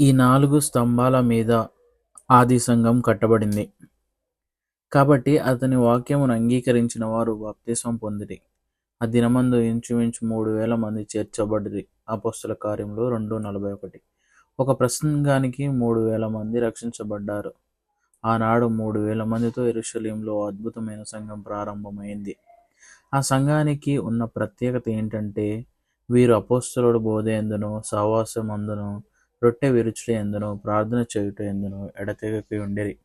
ఈ నాలుగు స్తంభాల మీద ఆది సంఘం కట్టబడింది. కాబట్టి అతని వాక్యమును అంగీకరించిన వారు బాప్తిసం పొందిరి. ఆ దినమందు ఇంచుమించు మూడు వేల మంది చేర్చబడిరి. అపోస్తుల కార్యంలో రెండు నలభై ఒకటి. ఒక ప్రసంగానికి మూడు వేల మంది రక్షించబడ్డారు. ఆనాడు మూడు వేల మందితో ఎరుషలేంలో అద్భుతమైన సంఘం ప్రారంభమైంది. ఆ సంఘానికి ఉన్న ప్రత్యేకత ఏంటంటే వీరు అపోస్తులుడు బోధేందును సహవాసమందును రొట్టె విరుచుట ఎందును ప్రార్థన చేయుట ఎందును ఎడతెగకి ఉండిరి.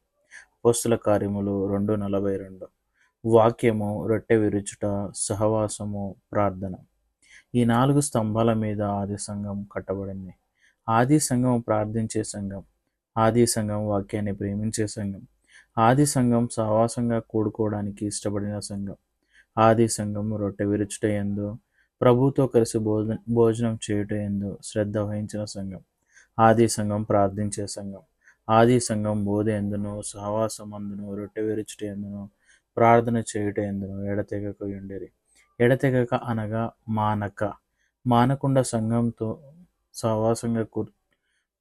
అపోస్తుల కార్యములు రెండు నలభై రెండు. వాక్యము రొట్టె విరుచుట సహవాసము ప్రార్థన. ఈ నాలుగు స్తంభాల మీద ఆది సంఘం కట్టబడింది. ఆది సంఘం ప్రార్థించే సంఘం ఆది సంఘం వాక్యాన్ని ప్రేమించే సంఘం ఆది సంఘం సహవాసంగా కూడుకోవడానికి ఇష్టపడిన సంఘం. ఆది సంఘం రొట్టె విరుచుట ఎందు ప్రభుతో కలిసి భోజన భోజనం చేయుట ఎందు శ్రద్ధ వహించిన సంఘం. ఆది సంఘం ప్రార్థించే సంఘం. ఆది సంఘం బోధ ఎందును సహవాసం అందును రొట్టె విరుచుట ఎందును ప్రార్థన చేయుట ఎందును ఎడతెగక ఉండేది ఎడతెగక అనగా మానక. మానకుండా సంఘంతో సహవాసంగా కూ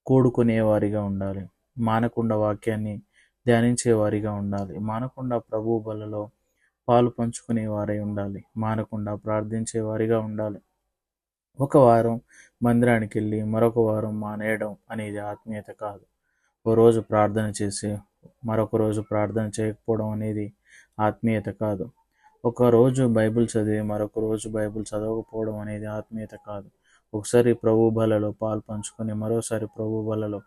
కూడుకునే వారిగా ఉండాలి. మానకుండా వాక్యాన్ని ధ్యానించే వారిగా ఉండాలి. మానకుండా ప్రభు బలలో పాలు పంచుకునే వారై ఉండాలి. మానకుండా ప్రార్థించే వారిగా ఉండాలి. ఒక వారం మందిరానికి వెళ్ళి మరొక వారం మానేయడం అనేది ఆత్మీయత కాదు. ఓ రోజు ప్రార్థన చేసి మరొక రోజు ప్రార్థన చేయకపోవడం అనేది ఆత్మీయత కాదు. ఒక రోజు బైబిల్ చదివి మరొక రోజు బైబిల్ చదవకపోవడం అనేది ఆత్మీయత కాదు. ఒకసారి ప్రభు బలలో పాలు పంచుకొని మరోసారి ప్రభు బలలో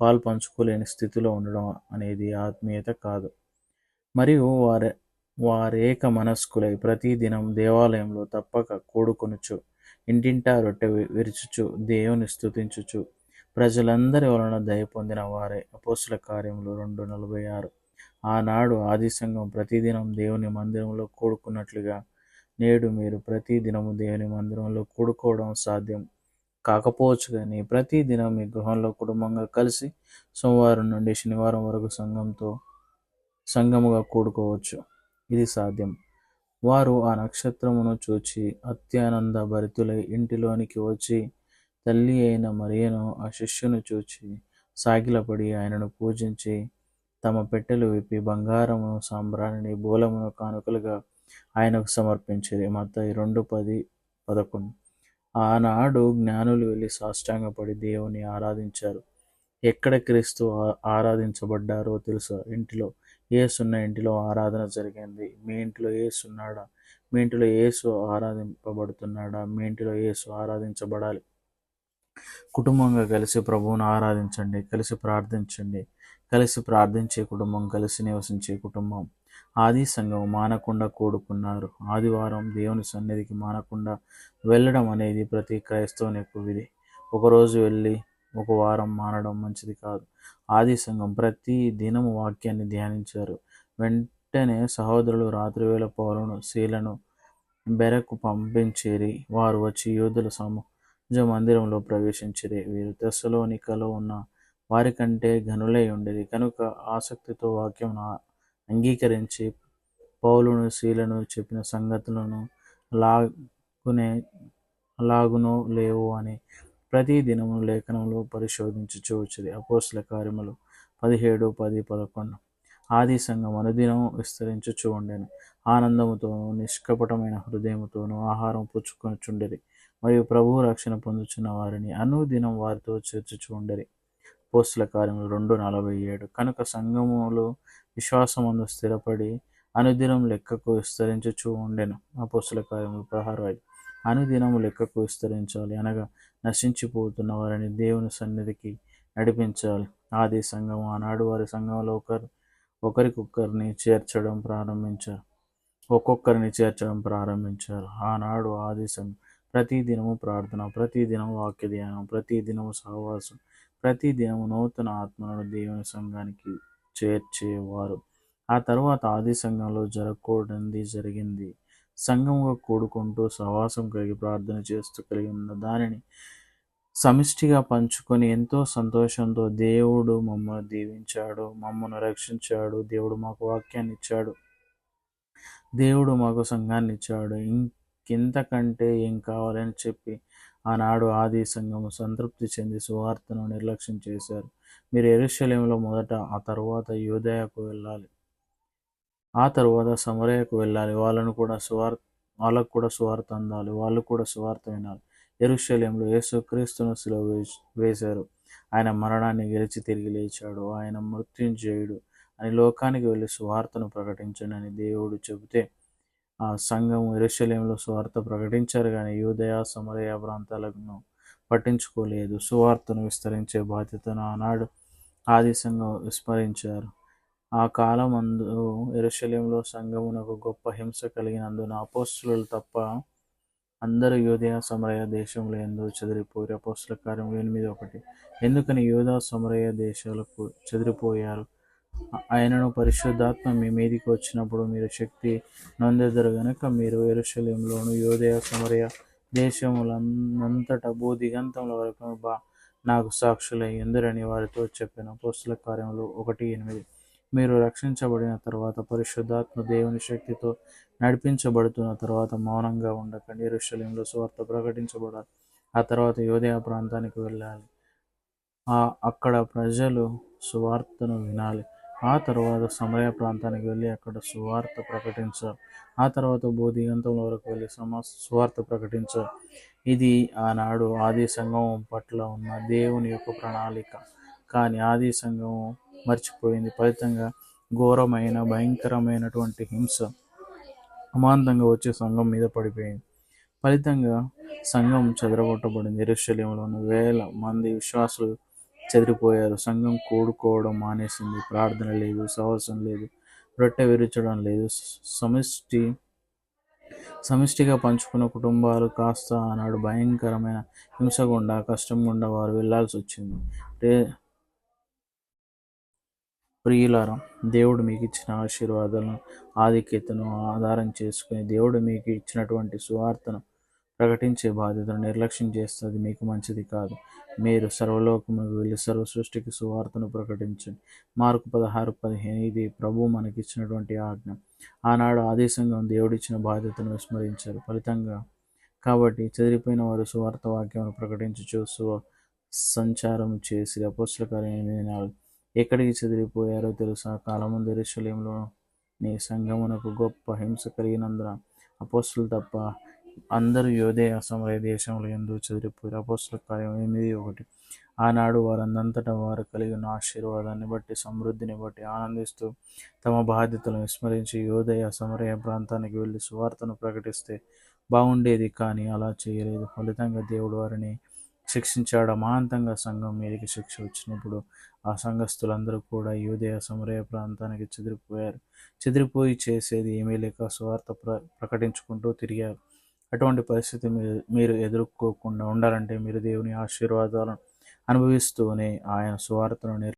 పాలు పంచుకోలేని స్థితిలో ఉండడం అనేది ఆత్మీయత కాదు. మరియు వారి వారేక మనస్కులై ప్రతిదినం దేవాలయంలో తప్పక కూడుకొనుచు ఇంటింటా రొట్టె విరుచుచు దేవుని స్థుతించుచు ప్రజలందరి వలన దయ పొందిన వారే అపోసుల కార్యములు రెండు నలభై ఆరు. ఆనాడు ఆది సంఘం ప్రతిదినం దేవుని మందిరంలో కూడుకున్నట్లుగా నేడు మీరు ప్రతిదినము దేవుని మందిరంలో కూడుకోవడం సాధ్యం. కాకపోవచ్చు కానీ ప్రతిదినం మీ గృహంలో కుటుంబంగా కలిసి సోమవారం నుండి శనివారం వరకు సంఘంతో సంఘముగా కూడుకోవచ్చు. ఇది సాధ్యం. వారు ఆ నక్షత్రమును చూచి అత్యానంద భరితులై ఇంటిలోనికి వచ్చి తల్లి అయిన మరియను ఆ శిష్యును చూచి సాగిలపడి ఆయనను పూజించి తమ పెట్టెలు విప్పి బంగారమును సాంబ్రాణిని బోలమును కానుకలుగా ఆయనకు సమర్పించేది మత రెండు పది పదకొండు. ఆనాడు జ్ఞానులు వెళ్ళి సాష్టాంగపడి దేవుని ఆరాధించారు. ఎక్కడ క్రీస్తు ఆరాధించబడ్డారో తెలుసా? ఇంటిలో ఏసున్న ఇంటిలో ఆరాధన జరిగింది. మీ ఇంటిలో ఏసున్నాడా మీ ఇంటిలో ఏసు ఆరాధింపబడుతున్నాడా? మీ ఇంటిలో ఏసు ఆరాధించబడాలి. కుటుంబంగా కలిసి ప్రభువును ఆరాధించండి. కలిసి ప్రార్థించండి. కలిసి ప్రార్థించే కుటుంబం కలిసి నివసించే కుటుంబం. ఆది సంఘం మానకుండా కూడుకున్నారు. ఆదివారం దేవుని సన్నిధికి మానకుండా వెళ్ళడం అనేది ప్రతి క్రైస్తవుని ఎక్కువ విధి. ఒకరోజు వెళ్ళి ఒక వారం మానడం మంచిది కాదు. ఆది సంఘం ప్రతి దినము వాక్యాన్ని ధ్యానించారు. వెంటనే సహోదరులు రాత్రివేళ పౌలను శీలను బెరకు పంపించేరి. వారు వచ్చి యోధుల సమాజ మందిరంలో ప్రవేశించిరి. వీరు తెస్సలోనికలో ఉన్న వారికంటే ఘనులై ఉండేది కనుక ఆసక్తితో వాక్యం అంగీకరించి పౌలును శీలను చెప్పిన సంగతులను లాగునే లాగునో లేవు అని ప్రతి దినము లేఖనంలో పరిశోధించి అపోస్ల కార్యములు పదిహేడు పది పదకొండు. ఆది సంఘం అనుదినం విస్తరించుచూ ఉండేను. ఆనందముతోనూ నిష్కపటమైన హృదయముతోనూ ఆహారం పుచ్చుకొనిచుండేది మరియు ప్రభు రక్షణ పొందుచున్న వారిని అనుదినం వారితో చేర్చుచూ ఉండేది పోస్టుల కార్యములు రెండు నలభై ఏడు. కనుక సంఘములు విశ్వాసమందు స్థిరపడి అనుదినం లెక్కకు విస్తరించుచూ ఉండెను. అపోస్తుల కార్యములు పదహారు ఐదు అనుదినము లెక్కకు విస్తరించాలి అనగా నశించిపోతున్న వారిని దేవుని సన్నిధికి నడిపించాలి. ఆది సంఘం ఆనాడు వారి సంఘంలో ఒకరు ఒకరికొకరిని చేర్చడం ప్రారంభించారు. ఒక్కొక్కరిని చేర్చడం ప్రారంభించారు. ఆనాడు ఆది సంఘం. ప్రతిదినము ప్రార్థన ప్రతిదినం వాక్య ధ్యానం ప్రతిదినము సహవాసం ప్రతిదినము నూతన ఆత్మలను దేవుని సంఘానికి చేర్చేవారు. ఆ తర్వాత ఆది సంఘంలో జరగకూడనిది జరిగింది. సంఘంగా కూడుకుంటూ సహవాసం కలిగి ప్రార్థన చేస్తూ కలిగి ఉన్న దానిని సమిష్టిగా పంచుకొని ఎంతో సంతోషంతో దేవుడు మమ్మల్ని దీవించాడు మమ్మల్ని రక్షించాడు దేవుడు మాకు వాక్యాన్ని ఇచ్చాడు దేవుడు మాకు సంఘాన్ని ఇచ్చాడు ఇంకెంతకంటే ఏం కావాలని చెప్పి ఆనాడు ఆది సంఘము సంతృప్తి చెంది సువార్తను నిర్లక్ష్యం చేశారు. మీరు ఎరుషలేంలో మొదట ఆ తర్వాత యూదయకు వెళ్ళాలి. ఆ తర్వాత సమరయకు వెళ్ళాలి. వాళ్ళను కూడా సువార్ వాళ్ళకు కూడా సువార్త అందాలి. వాళ్ళు కూడా సువార్త వినాలి. ఎరుషలేంలో యేసుక్రీస్తును శిలో వేసి- వేశారు. ఆయన మరణాన్ని గెలిచి తిరిగి లేచాడు. ఆయన మృత్యుంజయుడు. అని లోకానికి వెళ్ళి సువార్తను ప్రకటించండి అని దేవుడు చెబితే ఆ సంఘం ఎరుషలేంలో సువార్త ప్రకటించారు కానీ యూదయ సమరయ ప్రాంతాలను పట్టించుకోలేదు. సువార్తను విస్తరించే బాధ్యతను ఆనాడు ఆది సంఘం విస్మరించారు. ఆ కాలమందు ఎరుషలేంలో సంఘమునకు గొప్ప హింస కలిగినందున అపోస్తులు తప్ప అందరూ యూదయ సమరయ దేశంలో ఎందు చెదిరిపోయి అపోస్తుల కార్యం ఎనిమిది ఒకటి. ఎందుకని యూదా సమరయ దేశాలకు చెదిరిపోయారు? ఆయనను పరిశుద్ధాత్మ మీ మీదికి వచ్చినప్పుడు మీరు శక్తి నొందెదరు గనక మీరు ఎరుశల్యంలోను యోదయ సమరయ దేశములంతటా భూదిగంతముల వరకు బా నాకు సాక్షులై ఎందురని వారితో చెప్పిన. పోస్తుల కార్యములు ఒకటి ఎనిమిది. మీరు రక్షించబడిన తర్వాత పరిశుద్ధాత్మ దేవుని శక్తితో నడిపించబడుతున్న తర్వాత మౌనంగా ఉండకండి. ఎరుషలేంలో సువార్త ప్రకటించబడాలి. ఆ తర్వాత యోదయ ప్రాంతానికి వెళ్ళాలి. ఆ అక్కడ ప్రజలు సువార్తను వినాలి. ఆ తర్వాత సమరయ ప్రాంతానికి వెళ్ళి అక్కడ సువార్త ప్రకటించాలి. ఆ తర్వాత బోధిగంతం వరకు వెళ్ళి సమ సువార్త ప్రకటించాలి. ఇది ఆనాడు ఆది సంఘం పట్ల ఉన్న దేవుని యొక్క ప్రణాళిక. కానీ ఆది సంఘం మర్చిపోయింది. ఫలితంగా ఘోరమైన భయంకరమైనటువంటి హింస అమాంతంగా వచ్చే సంఘం మీద పడిపోయింది. ఫలితంగా సంఘం చెదరగొట్టబడింది. ఉన్న వేల మంది విశ్వాసులు చెదిరిపోయారు. సంఘం కూడుకోవడం మానేసింది. ప్రార్థన లేదు సహవాసం లేదు రొట్టె విరుచడం లేదు. సమిష్టి సమిష్టిగా పంచుకున్న కుటుంబాలు కాస్త ఆనాడు భయంకరమైన హింస గుండా కష్టం గుండా వారు వెళ్ళాల్సి వచ్చింది. రే ప్రియులారా దేవుడు మీకు ఇచ్చిన ఆశీర్వాదాలను ఆధిక్యతను ఆధారం చేసుకుని దేవుడు మీకు ఇచ్చినటువంటి సువార్తను ప్రకటించే బాధ్యతను నిర్లక్ష్యం చేస్తుంది. మీకు మంచిది కాదు. మీరు సర్వలోకముకు వెళ్ళి సర్వ సృష్టికి సువార్తను ప్రకటించండి. మార్కు పదహారు పదిహేను ఇది ప్రభు మనకి ఇచ్చినటువంటి ఆజ్ఞ. ఆనాడు ఆదేశంగా దేవుడిచ్చిన బాధ్యతను విస్మరించారు. ఫలితంగా కాబట్టి చెదిరిపోయిన వారు సువార్త వాక్యం ప్రకటించి సు సంచారం చేసి అపోస్ల కార్యం ఎక్కడికి చెదిరిపోయారో తెలుసా? కాలము ఎరుషలేంలో నీ సంఘమునకు గొప్ప హింస కలిగినందున అపోస్తులు తప్ప అందరూ యోధే అసమరయ దేశంలో ఎందు చెదిరిపోయారు. అపోస్తుల కార్యం ఎనిమిది ఒకటి. ఆనాడు వారందంతటా వారు కలిగిన ఆశీర్వాదాన్ని బట్టి సమృద్ధిని బట్టి ఆనందిస్తూ తమ బాధ్యతలను విస్మరించి యోదయ సమరయ ప్రాంతానికి వెళ్ళి సువార్తను ప్రకటిస్తే బాగుండేది కానీ అలా చేయలేదు. ఫలితంగా దేవుడు వారిని శిక్షించాడు. అమాంతంగా సంఘం మీదకి శిక్ష వచ్చినప్పుడు ఆ సంఘస్థులందరూ కూడా యూదయ సమరయ ప్రాంతానికి చెదిరిపోయారు. చెదిరిపోయి చేసేది ఏమీ లేక స్వార్థ ప్ర ప్రకటించుకుంటూ తిరిగారు. అటువంటి పరిస్థితి మీరు మీరు ఎదుర్కోకుండా ఉండాలంటే మీరు దేవుని ఆశీర్వాదాలను అనుభవిస్తూనే ఆయన సువార్తను